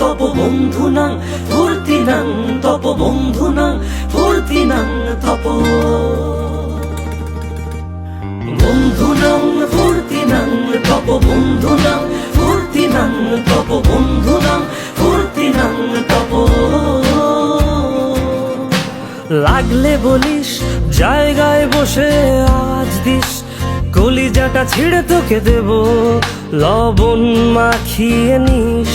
তপ বন্ধুনাং ফুর্তিনাং তপ বন্ধুনাং ফুর্তিনাং তপ। বন্ধুনাং ফুর্তিনাং তপ বন্ধুনাং ফুর্তিনাং তপ বন্ধুনাং ফুর্তিনাং তপ। লাগলে বলিস, জায়গায় বসে আজ দিস, কলিজাটা ছিঁড়ে তোকে দেব, লবণ মাখিয়ে নিস।